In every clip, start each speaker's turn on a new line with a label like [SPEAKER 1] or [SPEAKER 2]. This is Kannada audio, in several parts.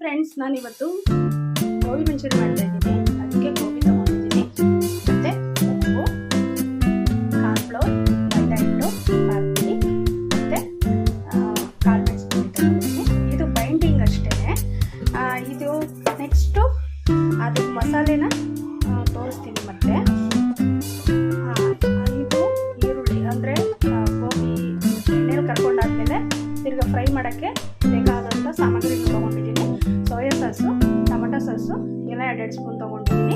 [SPEAKER 1] ಫ್ರೆಂಡ್ಸ್ ನಾನು ಇವತ್ತು ಗೋಬಿ ಮಂಚೂರಿ ಮಾಡ್ತಾ ಇದ್ದೀನಿ. ಅದಕ್ಕೆ ಗೋಬಿ ತಗೊಂಡಿದ್ದೀನಿ. ಮತ್ತೆ ಉಪ್ಪು ಕಾರ್ನ್ಫ್ಲೋರ್ ಮೈದಾ ಹಾಕ್ತೀನಿ. ಮತ್ತೆ ಕಾಳು ಮೆಣಸಿನ್ಕಾಯಿ ತಗೊಂಡಿದ್ದೀನಿ. ಇದು ಬೈಂಡಿಂಗ್ ಅಷ್ಟೇ ಇದು ನೆಕ್ಸ್ಟು ಅದಕ್ಕೆ ಮಸಾಲೆನ ತೋರಿಸ್ತೀನಿ ಮತ್ತೆ. ಇದು ಈರುಳ್ಳಿ, ಅಂದರೆ ಗೋಬಿ ಎಣ್ಣೆಯಲ್ಲಿ ಕರ್ಕೊಂಡಾದ್ಮೇಲೆ ತಿರ್ಗಿ ಫ್ರೈ ಮಾಡೋಕ್ಕೆ ಬೇಕಾದಂಥ ಸಾಮಗ್ರಿಗಳು ತೊಗೊಂಡಿದ್ದೀನಿ. సాసు టమాటా సాసు ఇలా ఎడెడ్ స్పూన్ ఉంటుంది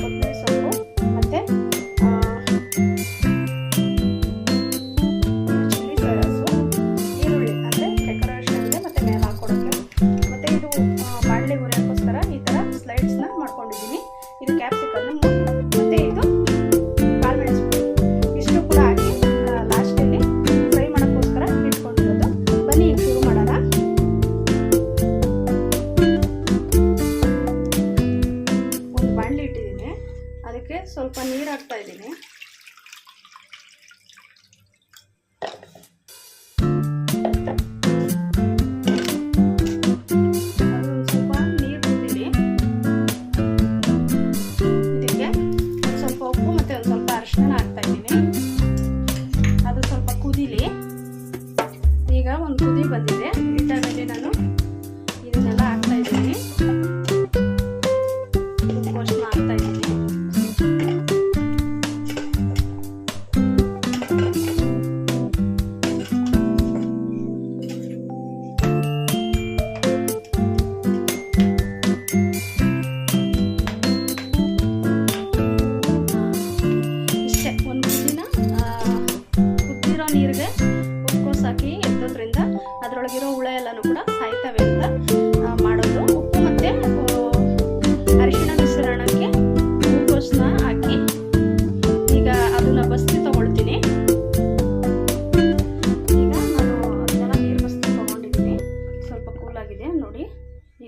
[SPEAKER 1] కొత్తిమీర సొప్పు ಮತ್ತು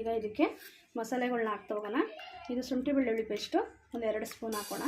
[SPEAKER 1] ಈಗ ಇದಕ್ಕೆ ಮಸಾಲೆಗಳನ್ನ ಹಾಕ್ತಾ ಹೋಗೋಣ. ಇದು ಶುಂಠಿ ಬೆಳ್ಳುಳ್ಳಿ ಪೇಸ್ಟು. ಒಂದು ಎರಡು ಸ್ಪೂನ್ ಹಾಕೋಣ.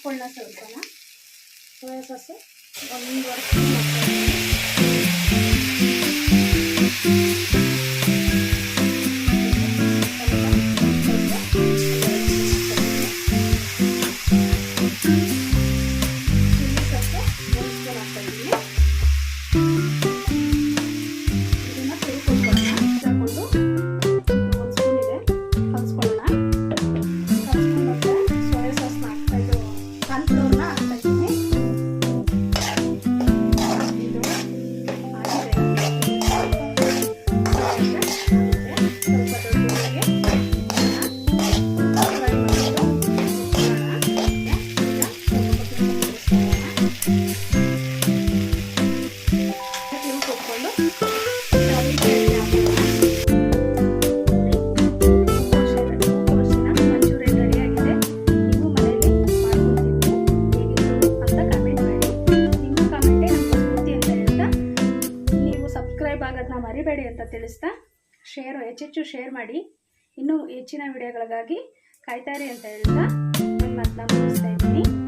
[SPEAKER 1] con la cerdona. Puedes hacer ಭಾಗದನ್ನ ಮರಿಬೇಡಿ ಅಂತ ತಿಳಿಸ್ತಾ ಶೇರು ಹೆಚ್ಚೆಚ್ಚು ಶೇರ್ ಮಾಡಿ. ಇನ್ನೂ ಹೆಚ್ಚಿನ ವಿಡಿಯೋಗಳಿಗಾಗಿ ಕಾಯ್ತಾರೆ ಅಂತ ಹೇಳ್ತಾ ನಿಮ್ಮ ಮಾತನ್ನ ಮುಗಿಸ್ತಾ ಇದ್ದೀನಿ.